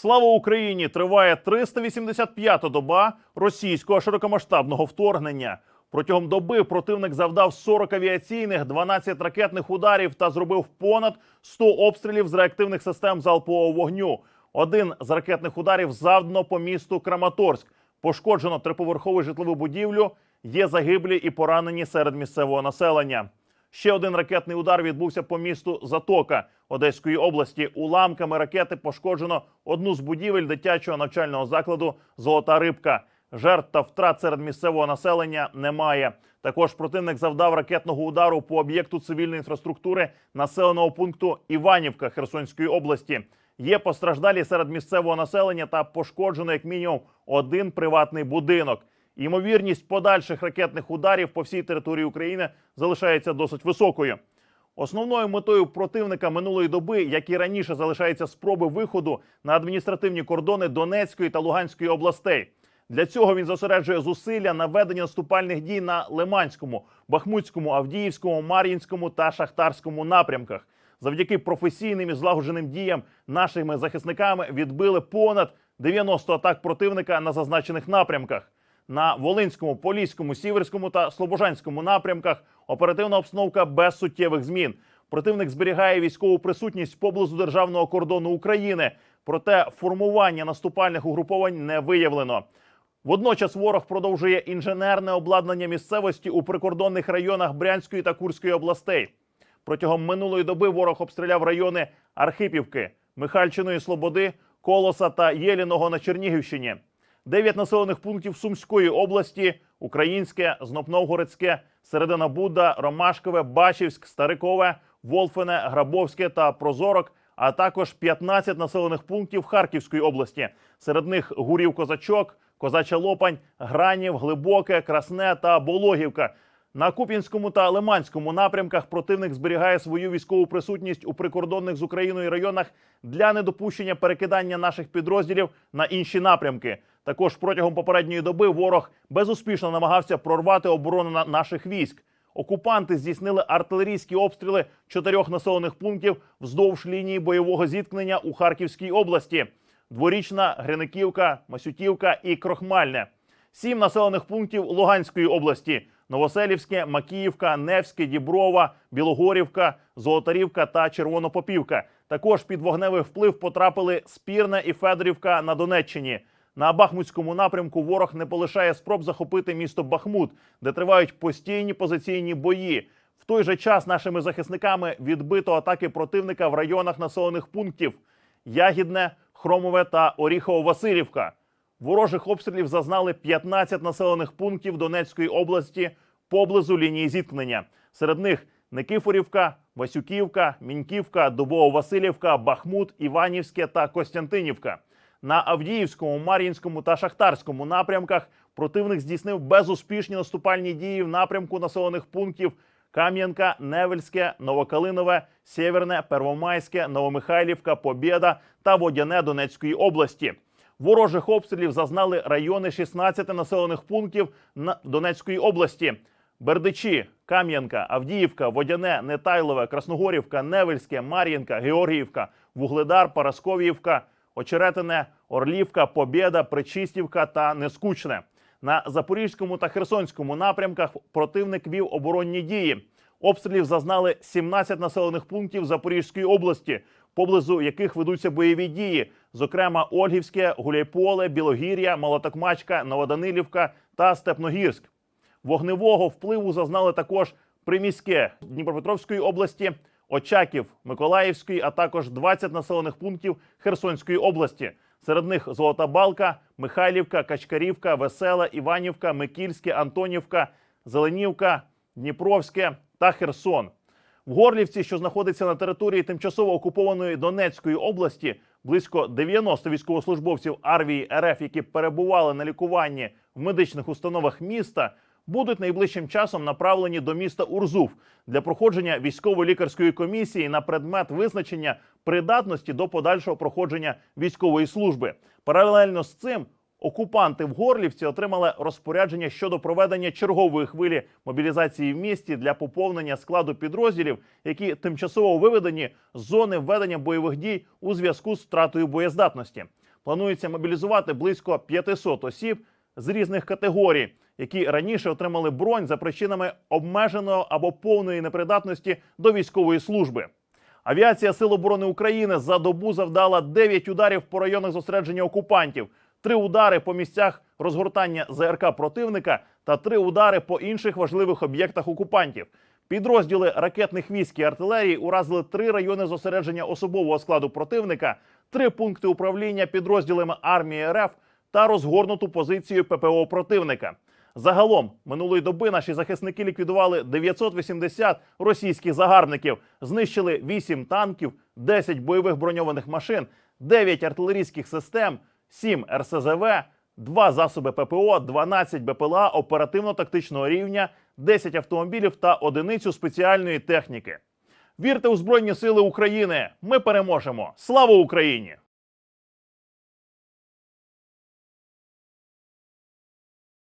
Слава Україні! Триває 385-та доба російського широкомасштабного вторгнення. Протягом доби противник завдав 40 авіаційних, 12 ракетних ударів та зробив понад 100 обстрілів з реактивних систем залпового вогню. Один з ракетних ударів завдано по місту Краматорськ. Пошкоджено триповерхову житлову будівлю. Є загиблі і поранені серед місцевого населення. Ще один ракетний удар відбувся по місту Затока Одеської області. Уламками ракети пошкоджено одну з будівель дитячого навчального закладу Золота рибка. Жертв та втрат серед місцевого населення немає. Також противник завдав ракетного удару по об'єкту цивільної інфраструктури населеного пункту Іванівка Херсонської області. Є постраждалі серед місцевого населення та пошкоджено як мінімум один приватний будинок. Ймовірність подальших ракетних ударів по всій території України залишається досить високою. Основною метою противника минулої доби, як і раніше, залишається спроби виходу на адміністративні кордони Донецької та Луганської областей. Для цього він зосереджує зусилля на веденні наступальних дій на Лиманському, Бахмутському, Авдіївському, Мар'їнському та Шахтарському напрямках. Завдяки професійним і злагодженим діям нашими захисниками відбили понад 90 атак противника на зазначених напрямках. На Волинському, Поліському, Сіверському та Слобожанському напрямках оперативна обстановка без суттєвих змін. Противник зберігає військову присутність поблизу державного кордону України, проте формування наступальних угруповань не виявлено. Водночас ворог продовжує інженерне обладнання місцевості у прикордонних районах Брянської та Курської областей. Протягом минулої доби ворог обстріляв райони Архипівки, Михальчиної Слободи, Колоса та Єліного на Чернігівщині. Дев'ять населених пунктів Сумської області: Українське, Знопновгородське, Середина Будда, Ромашкове, Бачівськ, Старикове, Волфене, Грабовське та Прозорок, а також 15 населених пунктів Харківської області. Серед них Гурів Козачок, Козача Лопань, Гранів, Глибоке, Красне та Бологівка. На Куп'янському та Лиманському напрямках противник зберігає свою військову присутність у прикордонних з Україною районах для недопущення перекидання наших підрозділів на інші напрямки. Також протягом попередньої доби ворог безуспішно намагався прорвати оборону на- наших військ. Окупанти здійснили артилерійські обстріли чотирьох населених пунктів вздовж лінії бойового зіткнення у Харківській області: Дворічна, Гриниківка, Масютівка і Крохмальне. Сім населених пунктів Луганської області: Новоселівське, Макіївка, Невське, Діброва, Білогорівка, Золотарівка та Червонопопівка. Також під вогневий вплив потрапили Спірне і Федорівка на Донеччині. На Бахмутському напрямку ворог не полишає спроб захопити місто Бахмут, де тривають постійні позиційні бої. В той же час нашими захисниками відбито атаки противника в районах населених пунктів Ягідне, Хромове та Оріхово-Василівка. Ворожих обстрілів зазнали 15 населених пунктів Донецької області поблизу лінії зіткнення. Серед них Никифорівка, Васюківка, Міньківка, Дубово-Василівка, Бахмут, Іванівське та Костянтинівка. На Авдіївському, Мар'їнському та Шахтарському напрямках противник здійснив безуспішні наступальні дії в напрямку населених пунктів Кам'янка, Невельське, Новокалинове, Сєверне, Первомайське, Новомихайлівка, Побєда та Водяне Донецької області. Ворожих обстрілів зазнали райони 16 населених пунктів Донецької області: Бердичі, Кам'янка, Авдіївка, Водяне, Нетайлове, Красногорівка, Невельське, Мар'їнка, Георгіївка, Вугледар, Парасковіївка, Очеретине, Орлівка, Побєда, Причистівка та Нескучне. На Запорізькому та Херсонському напрямках противник вів оборонні дії. Обстрілів зазнали 17 населених пунктів Запорізької області, поблизу яких ведуться бойові дії, зокрема Ольгівське, Гуляйполе, Білогір'я, Молотокмачка, Новоданилівка та Степногірськ. Вогневого впливу зазнали також приміське Дніпропетровської області, Очаків, Миколаївської, а також 20 населених пунктів Херсонської області. Серед них Золота Балка, Михайлівка, Качкарівка, Весела, Іванівка, Микільське, Антонівка, Зеленівка, Дніпровське та Херсон. В Горлівці, що знаходиться на території тимчасово окупованої Донецької області, близько 90 військовослужбовців армії РФ, які перебували на лікуванні в медичних установах міста, будуть найближчим часом направлені до міста Урзув для проходження військово-лікарської комісії на предмет визначення придатності до подальшого проходження військової служби. Паралельно з цим окупанти в Горлівці отримали розпорядження щодо проведення чергової хвилі мобілізації в місті для поповнення складу підрозділів, які тимчасово виведені з зони введення бойових дій у зв'язку з втратою боєздатності. планується мобілізувати близько 500 осіб з різних категорій, які раніше отримали бронь за причинами обмеженого або повної непридатності до військової служби. Авіація Сил оборони України за добу завдала 9 ударів по районах зосередження окупантів, 3 удари по місцях розгортання ЗРК противника та 3 удари по інших важливих об'єктах окупантів. Підрозділи ракетних військ і артилерії уразили три райони зосередження особового складу противника, три пункти управління підрозділами армії РФ та розгорнуту позицію ППО противника. Загалом минулої доби наші захисники ліквідували 980 російських загарбників, знищили 8 танків, 10 бойових броньованих машин, 9 артилерійських систем, 7 РСЗВ, 2 засоби ППО, 12 БПЛА оперативно-тактичного рівня, 10 автомобілів та одиницю спеціальної техніки. Вірте у Збройні Сили України! Ми переможемо! Слава Україні!